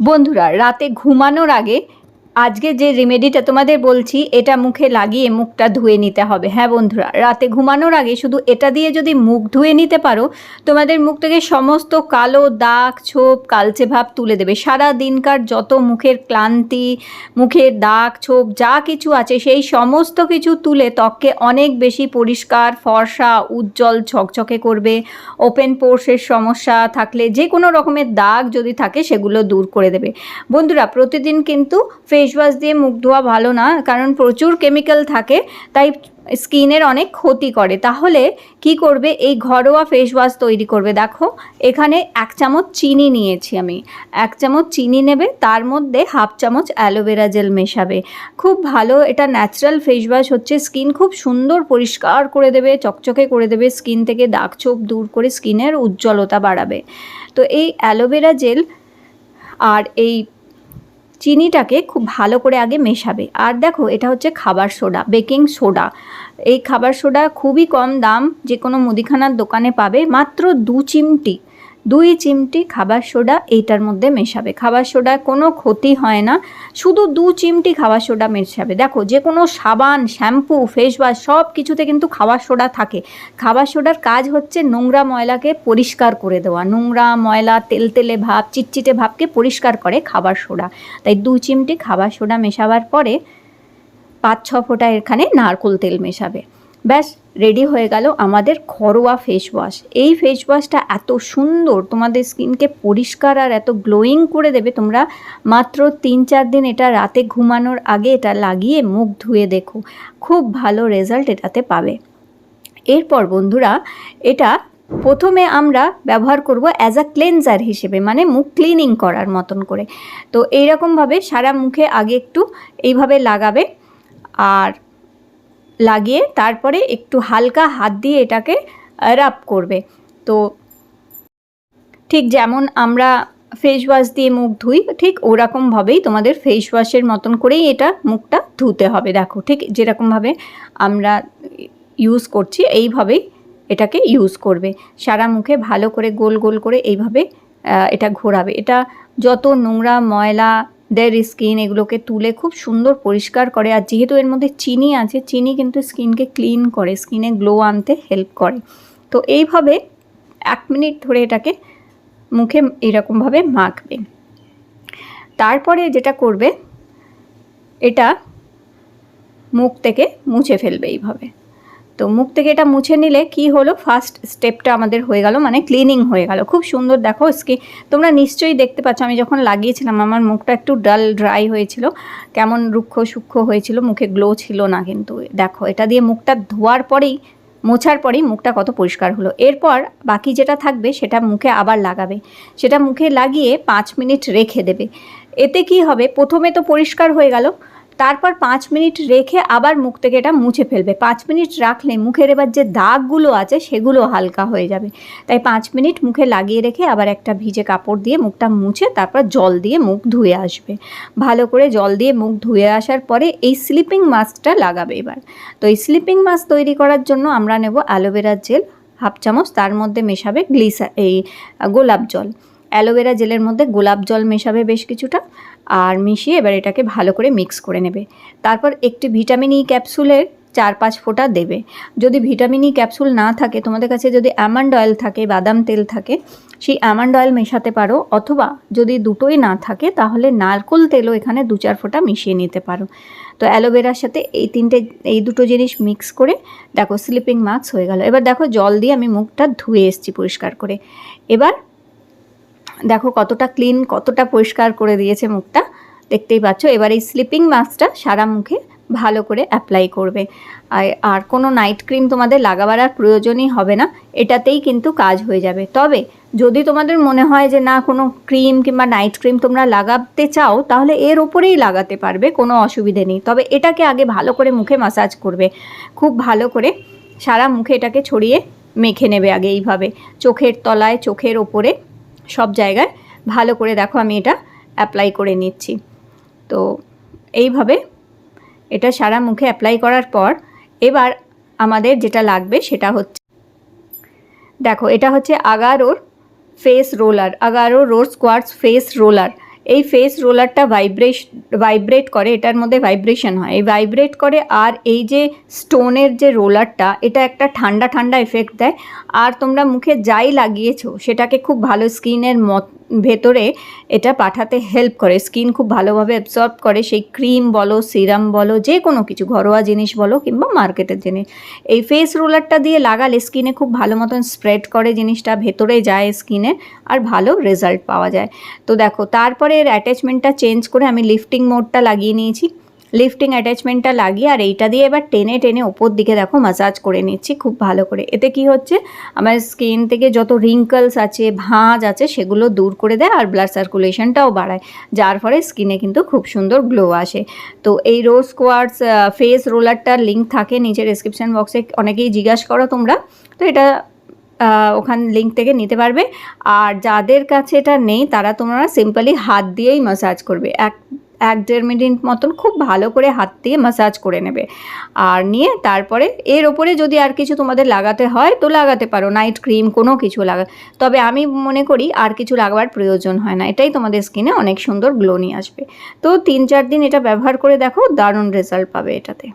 বন্ধুরা রাতে ঘুমানোর আগে আজকে যে রেমেডিটা তোমাদের বলছি, এটা মুখে লাগিয়ে মুখটা ধুয়ে নিতে হবে। হ্যাঁ বন্ধুরা, রাতে ঘুমানোর আগে শুধু এটা দিয়ে যদি মুখ ধুয়ে নিতে পারো, তোমাদের মুখ থেকে সমস্ত কালো দাগ, ছোপ, কালচে ভাব তুলে দেবে। সারা দিনকার যত মুখের ক্লান্তি, মুখের দাগ, ছোপ, যা কিছু আছে, সেই সমস্ত কিছু তুলে ত্বককে অনেক বেশি পরিষ্কার, ফর্সা, উজ্জ্বল, ঝকঝকে করবে। ওপেন পোর্সের সমস্যা থাকলে যে কোনো রকমের দাগ যদি থাকে, সেগুলো দূর করে দেবে। বন্ধুরা, প্রতিদিন কিন্তু ফেস ওয়াশ দিয়ে মুখ ধোয়া ভালো না, কারণ প্রচুর কেমিক্যাল থাকে, তাই স্কিনের অনেক ক্ষতি করে। তাহলে কি করবে? এই ঘরোয়া ফেস ওয়াশ তৈরি করবে। দেখো, এখানে এক চামচ চিনি নিয়েছি আমি। এক চামচ চিনি নেবে, তার মধ্যে হাফ চামচ অ্যালোভেরা জেল মেশাবে। খুব ভালো, এটা ন্যাচারাল ফেস ওয়াশ হচ্ছে। স্কিন খুব সুন্দর পরিষ্কার করে দেবে, চকচকে করে দেবে, স্কিন থেকে দাগ ছোপ দূর করে স্কিনের উজ্জ্বলতা বাড়াবে। তো এই অ্যালোভেরা জেল আর এই চিনিটাকে খুব ভালো করে আগে মেশাবে। আর দেখো, এটা হচ্ছে খাবার সোডা, বেকিং সোডা। এই খাবার সোডা খুবই কম দাম যে কোনো মুদিখানার দোকানে পাবে, মাত্র দু চিমটি। দুই চিমটি খাবার সোডা এইটার মধ্যে মেশাবে। খাবার সোডা কোনো ক্ষতি হয় না, শুধু দু চিমটি খাবার সোডা মেশাবে। দেখো যে কোনো সাবান, শ্যাম্পু ফেস ওয়াশ সব কিছুতে কিন্তু খাবার সোডা থাকে। খাবার সোডার কাজ হচ্ছে নোংরা ময়লাকে পরিষ্কার করে দেওয়া। নোংরা ময়লা তেলতেলে ভাব চিটচিটে ভাবকে পরিষ্কার করে খাবার সোডা। তাই দু চিমটি খাবার সোডা মেশাবার পরে পাঁচ ছ ফোঁটা এখানে নারকোল তেল মেশাবে। ব্যাস রেডি হয়ে গেল আমাদের ঘরোয়া ফেস ওয়াশ এই ফেস ওয়াশটা এত সুন্দর, তোমাদের স্কিনকে পরিষ্কার আর এত গ্লোয়িং করে দেবে তোমরা মাত্র তিন চার দিন এটা রাতে ঘুমানোর আগে এটা লাগিয়ে মুখ ধুয়ে দেখো। খুব ভালো রেজাল্ট এটাতে পাবে। এরপর বন্ধুরা, এটা প্রথমে আমরা ব্যবহার করব অ্যাজ আ ক্লেনজার হিসেবে মানে মুখ ক্লিনিং করার মতন করে। তো এইরকমভাবে সারা মুখে আগে একটু এইভাবে লাগাবে। আর লাগিয়ে তারপরে একটু হালকা হাত দিয়ে এটাকে রাব করবে। তো ঠিক যেমন আমরা ফেস ওয়াশ দিয়ে মুখ ধুই, ঠিক ওরকমভাবেই তোমাদের ফেস ওয়াশের মতন করেই এটা মুখটা ধুতে হবে। দেখো, ঠিক যেরকমভাবে আমরা ইউজ করছি, এইভাবেই এটাকে ইউজ করবে। সারা মুখে ভালো করে গোল গোল করে এইভাবে এটা ঘোরাবে। এটা যত নোংরা, ময়লা দের স্কিন এগুলোকে তুলে খুব সুন্দর পরিষ্কার করে। আর যেহেতু এর মধ্যে চিনি আছে, চিনি কিন্তু স্কিনকে ক্লিন করে, স্কিনে গ্লো আনতে হেল্প করে। তো এইভাবে এক মিনিট ধরে এটাকে মুখে এরকমভাবে মাখবে। তারপরে যেটা করবে, এটা মুখ থেকে মুছে ফেলবে এইভাবে। তো মুখ থেকে এটা মুছে নিলে কি হলো? ফার্স্ট স্টেপটা আমাদের হয়ে গেল মানে ক্লিনিং হয়ে গেল। খুব সুন্দর দেখো স্কিন তোমরা নিশ্চয়ই দেখতে পাচ্ছ, আমি যখন লাগিয়েছিলাম, আমার মুখটা একটু ডাল ড্রাই হয়েছিল। কেমন রুক্ষ সূক্ষ্ম হয়েছিল, মুখে গ্লো ছিল না কিন্তু। দেখো, এটা দিয়ে মুখটা ধোয়ার পরেই, মোছার পরেই মুখটা কত পরিষ্কার হলো। এরপর বাকি যেটা থাকবে, সেটা মুখে আবার লাগাবে। সেটা মুখে লাগিয়ে পাঁচ মিনিট রেখে দেবে। এতে কি হবে? প্রথমে তো পরিষ্কার হয়ে গেল। তারপর পাঁচ মিনিট রেখে আবার মুখ থেকে এটা মুছে ফেলবে। পাঁচ মিনিট রাখলে মুখের এবার যে দাগগুলো আছে সেগুলো হালকা হয়ে যাবে। তাই পাঁচ মিনিট মুখে লাগিয়ে রেখে আবার একটা ভিজে কাপড় দিয়ে মুখটা মুছে তারপর জল দিয়ে মুখ ধুয়ে আসবে। ভালো করে জল দিয়ে মুখ ধুয়ে আসার পরে এই স্লিপিং মাস্কটা লাগাবে এবার। তো এই স্লিপিং মাস্ক তৈরি করার জন্য আমরা নেব অ্যালোভেরার জেল হাফ চামচ, তার মধ্যে মেশাবে গ্লিসার এই গোলাপ জল। অ্যালোভেরা জেলের মধ্যে গোলাপ জল মেশাবে বেশ কিছুটা আর মিশিয়ে এবার এটাকে ভালো করে মিক্স করে নেবে। তারপর একটি ভিটামিন ই ক্যাপসুলের চার পাঁচ ফোঁটা দেবে। যদি ভিটামিন ই ক্যাপসুল না থাকে, তোমাদের কাছে যদি অ্যামান্ড অয়েল থাকে, বাদাম তেল থাকে, সেই অ্যামান্ড অয়েল মেশাতে পারো। অথবা যদি দুটোই না থাকে, তাহলে নারকোল তেলও এখানে দু চার ফোঁটা মিশিয়ে নিতে পারো। তো অ্যালোভেরার সাথে এই তিনটে, এই দুটো জিনিস মিক্স করে দেখো, স্লিপিং মাস্ক হয়ে গেল। এবার দেখো, জল দিয়ে আমি মুখটা ধুয়ে এসেছি পরিষ্কার করে। এবার দেখো কতটা ক্লিন কতটা পরিষ্কার করে দিয়েছে মুখটা। দেখতেই পাচ্ছ, এবার এই স্লিপিং মাস্কটা সারা মুখে ভালো করে অ্যাপ্লাই করবে। আর- কোনো নাইট ক্রিম তোমাদের লাগাবার আর প্রয়োজনই হবে না, এটাতেই কিন্তু কাজ হয়ে যাবে। তবে যদি তোমাদের মনে হয় যে না, কোনো ক্রিম কিংবা নাইট ক্রিম তোমরা লাগাতে চাও, তাহলে এর ওপরেই লাগাতে পারবে, কোনো অসুবিধে নেই। তবে এটাকে আগে ভালো করে মুখে মাসাজ করবে। খুব ভালো করে সারা মুখে এটাকে ছড়িয়ে মেখে নেবে আগে এইভাবে। চোখের তলায়, চোখের ওপরে সব জায়গায়। ভালো করে দেখো আমি এটা অ্যাপ্লাই করে নিচ্ছি। তো এইভাবে এটা সারা মুখে অ্যাপ্লাই করার পর এবার আমাদের যেটা লাগবে সেটা হচ্ছে দেখো এটা হচ্ছে আগারোর ফেস রোলার আগারো রোর স্কোয়ার্স ফেস রোলার এই ফেস রোলারটা ভাইব্রেশ ভাইব্রেট করে, এটার মধ্যে ভাইব্রেশন হয়। এই ভাইব্রেট করে আর এই যে স্টোনের যে রোলারটা এটা একটা ঠান্ডা ঠান্ডা এফেক্ট দেয়। আর তোমরা মুখে যাই লাগিয়েছো, সেটাকে খুব ভালো স্কিনের মত ভেতরে এটা পাঠাতে হেল্প করে। স্কিন খুব ভালোভাবে অ্যাবসর্ব করে, সেই ক্রিম বলো সিরাম বলো যে কোনো কিছু, ঘরোয়া জিনিস বলো কিংবা মার্কেটের জিনিস। এই ফেস রোলারটা দিয়ে লাগালে স্কিনে খুব ভালো মতন স্প্রেড করে জিনিসটা, ভেতরে যায় স্কিনে আর ভালো রেজাল্ট পাওয়া যায়। তো দেখো, তারপরে এর অ্যাটাচমেন্টটা চেঞ্জ করে আমি লিফটিং মোডটা লাগিয়ে নিয়েছি। লিফটিং অ্যাটাচমেন্টটা লাগিয়ে আর এইটা দিয়ে এবার টেনে টেনে ওপর দিকে দেখো মাসাজ করে নিচ্ছি খুব ভালো করে। এতে কি হচ্ছে? আমার স্কিন থেকে যত রিঙ্কলস আছে, ভাঁজ আছে, সেগুলো দূর করে দেয় আর ব্লাড সার্কুলেশনটাও বাড়ায়, যার ফলে স্কিনে কিন্তু খুব সুন্দর গ্লো আসে। তো এই রোজ কোয়ার্টস ফেস রোলারটার লিঙ্ক থাকে নিচে ডিসক্রিপশন বক্সে অনেকেই জিজ্ঞাসা করো তোমরা। তো এটা ওখান লিঙ্ক থেকে নিতে পারবে। আর যাদের কাছে এটা নেই, তারা তোমরা সিম্পলি হাত দিয়েই মাসাজ করবে। এক এক দেড় মিনিট মতন খুব ভালো করে হাত দিয়ে মাসাজ করে নেবে। আর নিয়ে তারপরে এর ওপরে যদি আর কিছু তোমাদের লাগাতে হয় তো লাগাতে পারো নাইট ক্রিম কোনো কিছু লাগা তবে আমি মনে করি আর কিছু লাগাবার প্রয়োজন হয় না, এটাই তোমাদের স্কিনে অনেক সুন্দর গ্লো নিয়ে আসবে। তো তিন চার দিন এটা ব্যবহার করে দেখো, দারুণ রেজাল্ট পাবে এটাতে।